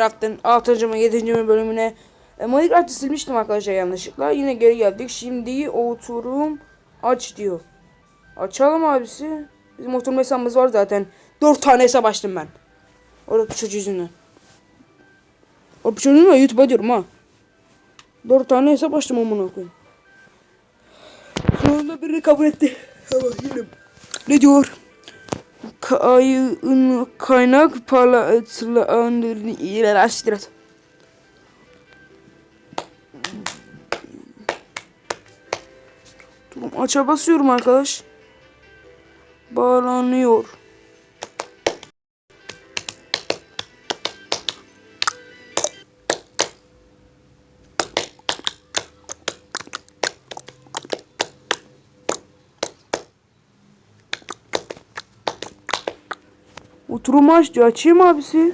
Minecraft'ın 6. mı 7. bölümüne e, Minecraft'ı silmiştim arkadaşlar yanlışlıkla. Yine geri geldik. Şimdi oturum aç diyor. Açalım abisi. Bizim oturma hesabımız var zaten. 4 tane hesap açtım ben. Orada çocuğu yüzünden. O çocuğu mu? YouTube'a diyorum ha. 4 tane hesap açtım amına koyayım. Sonunda biri kabul etti. Tamam yine. Ne diyor? Kayın kaynak parlatılanların iyileştirir. Durum aça basıyorum arkadaş. Bağlanıyor. Oturumu aç diyor. Açayım abisi.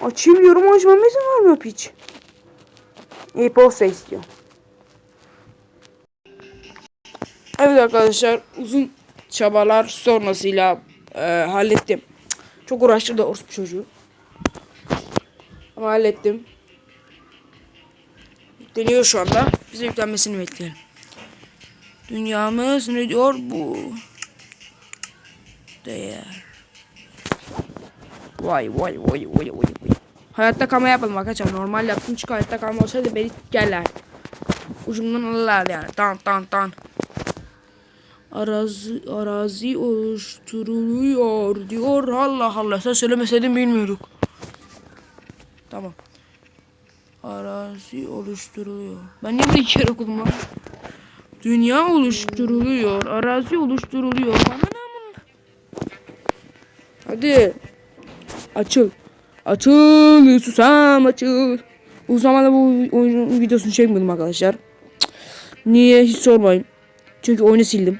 Açayım diyorum açmama izin vermiyor piç. İyi posta istiyor. Evet arkadaşlar uzun çabalar sonrasıyla e, hallettim. Çok uğraştırdı orospu çocuğu. Ama hallettim. Yükleniyor şu anda. Bize yüklenmesini bekleyelim. Dünyamız ne diyor bu? Değer. Vay vay vay vay vay vay. Hayatta kalma yapmadım arkadaşlar. Normal yaptım çünkü hayatta kalma olsaydı beni gelirler. Ucumdan alırlardı yani. Tan tan tan. Arazi, arazi oluşturuluyor diyor. Allah Allah. Sen söylemeseydin bilmiyorduk. Tamam. Arazi oluşturuluyor. Ben niye bir iki kere okudum lan? Dünya oluşturuluyor. Arazi oluşturuluyor. Bana ne? Hadi. Açıl. Açıl. Susam açıl. Bu zamanda bu oyunun videosunu çekmedim arkadaşlar. Niye hiç sormayın. Çünkü oyunu sildim.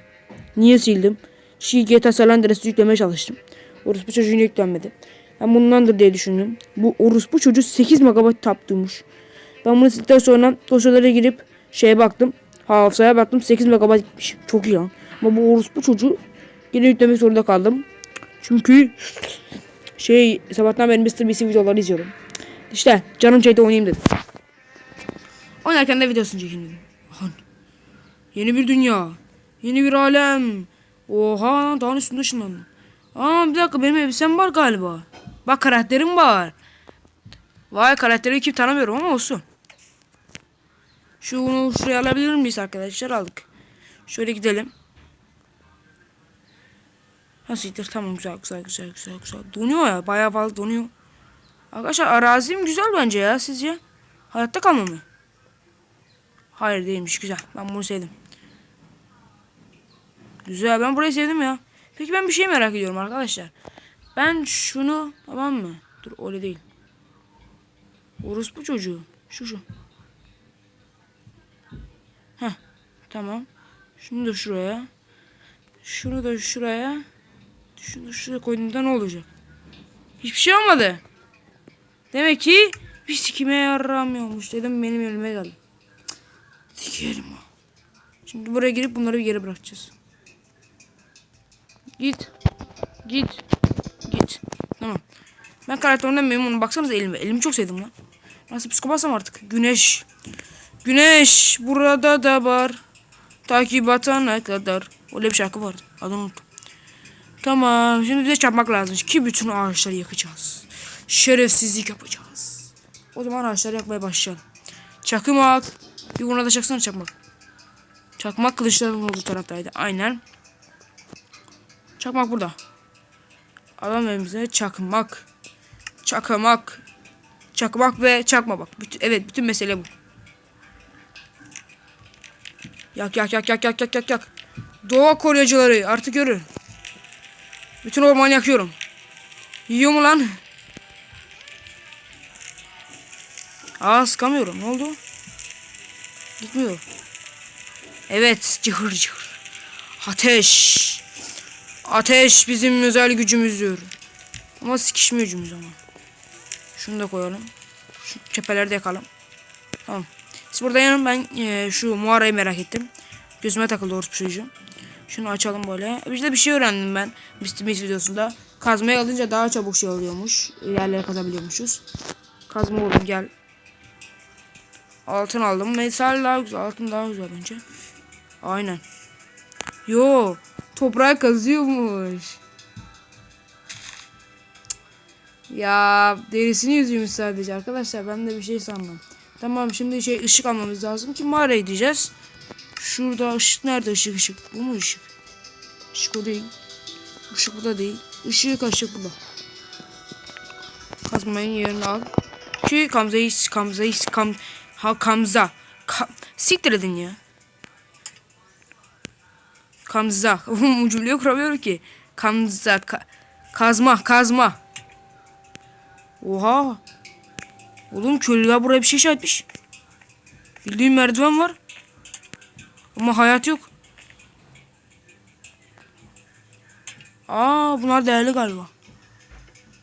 Niye sildim? Şu GTA San Andreas'ı yüklemeye çalıştım. Orospu çocuğuna yüklenmedi. Ben bundandır diye düşündüm. Bu orospu çocuğu 8 MB taptırmış. Ben bunu sildikten sonra dosyalara girip şeye baktım. Hafızaya baktım 8 MB gitmiş. Çok iyi lan. Ama bu orospu çocuğu yine yüklemek zorunda kaldım. Çünkü şey sabahtan beri Mr. Beast'in videolarını izliyorum. İşte canım çekti oynayayım dedim. Oynarken de videosunu çekeyim dedim. Yeni bir dünya. Yeni bir alem. Oha dağın üstünde ışınlandım. Aa bir dakika benim elbisem var galiba. Bak karakterim var. Vay karakteri kim tanımıyorum ama olsun. Şunu şuraya alabilir miyiz arkadaşlar? Aldık. Şöyle gidelim. Nasıldır? Tamam güzel güzel güzel güzel güzel. Donuyor ya bayağı fazla donuyor. Arkadaşlar arazim güzel bence ya sizce? Hayatta kalma mı? Hayır değilmiş güzel. Ben bunu sevdim. Güzel ben burayı sevdim ya. Peki ben bir şey merak ediyorum arkadaşlar. Ben şunu tamam mı? Dur öyle değil. Orospu çocuğu. Şu şu. Heh tamam. Şunu da şuraya. Şunu da şuraya. Şunu şuraya koyduğumda ne olacak? Hiçbir şey olmadı. Demek ki bir sikime yaramıyormuş dedim benim elime geldi. Sikerim o. Şimdi buraya girip bunları bir yere bırakacağız. Git. Git. Git. Tamam. Ben karakterimden memnunum. Baksanıza elime. Elimi çok sevdim lan. Nasıl psikopatsam artık. Güneş. Güneş burada da var. Takip atana kadar. Öyle bir şarkı vardı. Adını unuttum. Tamam. Şimdi bize çarpmak lazım ki bütün ağaçları yakacağız. Şerefsizlik yapacağız. O zaman ağaçları yakmaya başlayalım. Çakmak. Bir buna da çaksana çakmak. Çakmak kılıçların olduğu taraftaydı. Aynen. Çakmak burada. Adam elimize çakmak. Çakmak. Çakmak ve çakma bak. Bütün, evet bütün mesele bu. Yak yak yak yak yak yak yak yak. Doğa koruyucuları artık görün. Bütün ormanı yakıyorum. Yiyor mu lan? Aa sıkamıyorum. Ne oldu? Gitmiyor. Evet. Cıhır cıhır. Ateş. Ateş bizim özel gücümüzdür. Ama sikişmiyor gücümüz ama. Şunu da koyalım. Şu kepeleri de yakalım. Tamam. Siz burada yanın ben e, şu mağarayı merak ettim. Gözüme takıldı orospu çocuğu. Şunu açalım böyle. De bir şey öğrendim ben. Beast videosunda. Kazmayı alınca daha çabuk şey oluyormuş. Yerlere kazabiliyormuşuz. Kazma oğlum gel. Altın aldım. Metal daha güzel. Altın daha güzel bence. Aynen. Yo. Toprağı kazıyormuş. Ya derisini yüzüyormuş sadece arkadaşlar. Ben de bir şey sandım. Tamam şimdi şey ışık almamız lazım ki mağaraya gideceğiz. Şurada ışık nerede ışık ışık? Bu mu ışık? Işık o değil. Işık bu da değil. Işık ışık bu da. Kazmayın yerini al. Ki Kamza'yı Kamza'yı Kam ha Kamza. Ka, siktir edin ya. Kamza. Cümleyi kuramıyorum ki. Kamza. Ka- kazma. Kazma. Oha. Oğlum köylüler buraya bir şey inşa etmiş. Bildiğin merdiven var. Ama hayat yok. Aa bunlar değerli galiba.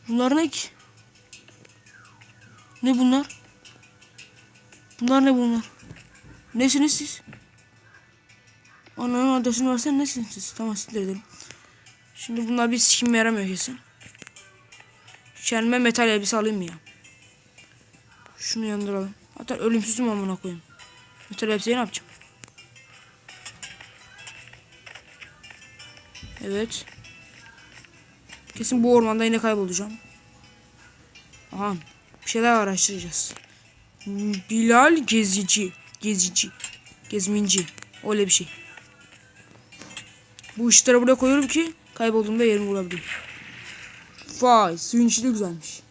Bunlar ne ki? Ne bunlar? Bunlar ne bunlar? Nesiniz siz? Ananın adresini versene nesiniz siz? Tamam siktir. Şimdi bunlar bir sikime yaramıyor kesin. Kendime metal elbise alayım ya? Şunu yandıralım. Hatta ölümsüzüm amına koyayım. Metal elbiseyi ne yapacağım? Evet. Kesin bu ormanda yine kaybolacağım. Aha. Bir şeyler araştıracağız. Bilal gezici. Gezici. Gezminci. Öyle bir şey. Bu ışıkları buraya koyuyorum ki kaybolduğumda yerimi bulabileyim. Vay suyun içi de güzelmiş.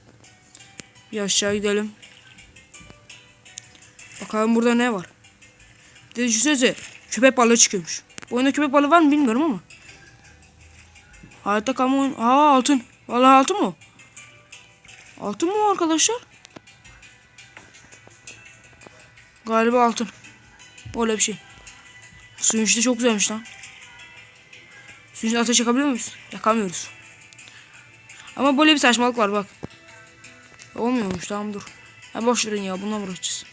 Bir aşağı gidelim. Bakalım burada ne var. Bir de düşünsenize köpek balığı çıkıyormuş. Bu oyunda köpek balığı var mı bilmiyorum ama. Hayatta kalma oyun. Aa altın. Vallahi altın mı? Altın mı arkadaşlar? Galiba altın. Öyle bir şey. Suyun içi çok güzelmiş lan. Suyun içine ateş yakabiliyor muyuz? Yakamıyoruz. Ama böyle bir saçmalık var bak. Olmuyormuş tamam dur. Ha boş verin ya bununla uğraşacağız.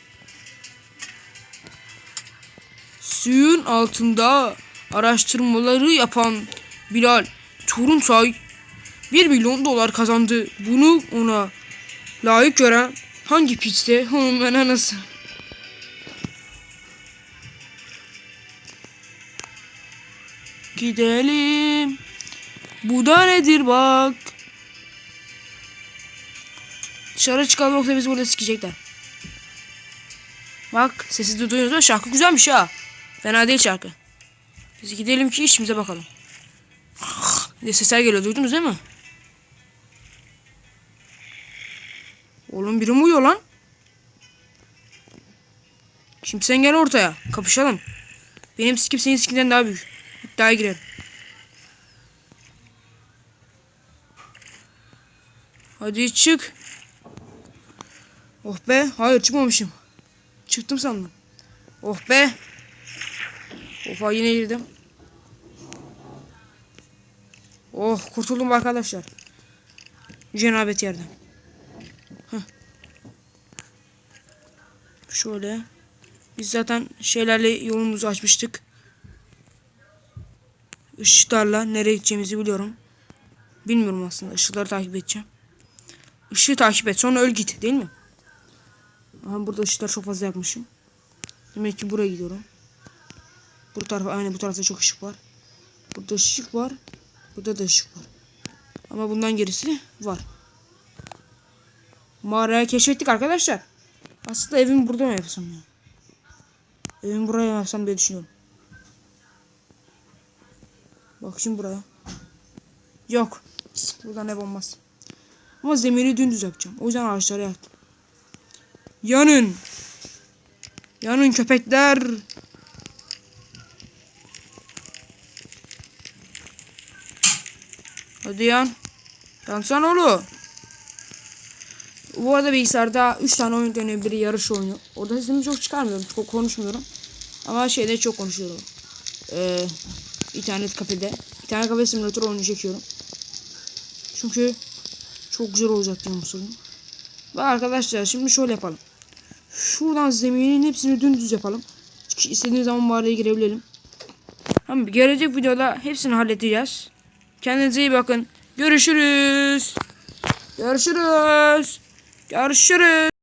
Suyun altında araştırmaları yapan Bilal Turunsay 1 milyon dolar kazandı. Bunu ona layık gören hangi piçse onun ben anası. Gidelim. Bu da nedir bak. Dışarı çıkalım yoksa bizi burada sikecekler. Bak sesi de duyuyorsunuz şarkı güzelmiş ha. Fena değil şarkı. Biz gidelim ki işimize bakalım. Diye sesler geliyor duydunuz değil mi? Oğlum biri mi uyuyor lan? Şimdi sen gel ortaya. Kapışalım. Benim sikim senin sikinden daha büyük. İddiaya girelim. Hadi çık. Oh be. Hayır çıkmamışım. Çıktım sandım. Oh be. Oha yine girdim. Oh kurtuldum arkadaşlar. Cenabet yerden. Heh. Şöyle. Biz zaten şeylerle yolumuzu açmıştık. Işıklarla nereye gideceğimizi biliyorum. Bilmiyorum aslında. Işıkları takip edeceğim. Işığı takip et. Sonra öl git. Değil mi? Aha burada ışıklar çok fazla yakmışım. Demek ki buraya gidiyorum. Bu tarafa aynen bu tarafta çok ışık var. Burada ışık var. Burada da ışık var. Ama bundan gerisi var. Mağarayı keşfettik arkadaşlar. Aslında evimi burada mı yapsam ya? Evimi buraya mı yapsam diye düşünüyorum. Bak şimdi buraya. Yok. Buradan ev olmaz. Ama zemini dümdüz yapacağım. O yüzden ağaçları yaktım. Yanın. Yanın köpekler. Hadi yan. Yansana oğlum. Bu arada bilgisayarda 3 tane oyun dönüyor. Biri yarış oyunu. Orada sesimi çok çıkarmıyorum. Çok konuşmuyorum. Ama şeyde çok konuşuyorum. Ee, internet kafede. İnternet kafe simülatör oyunu çekiyorum. Çünkü çok güzel olacak diye mutluyum. Ve arkadaşlar şimdi şöyle yapalım. Şuradan zeminin hepsini dümdüz yapalım. Çünkü zaman mağaraya girebilelim. Tamam gelecek videoda hepsini halledeceğiz. Kendinize iyi bakın. Görüşürüz. Görüşürüz. Görüşürüz.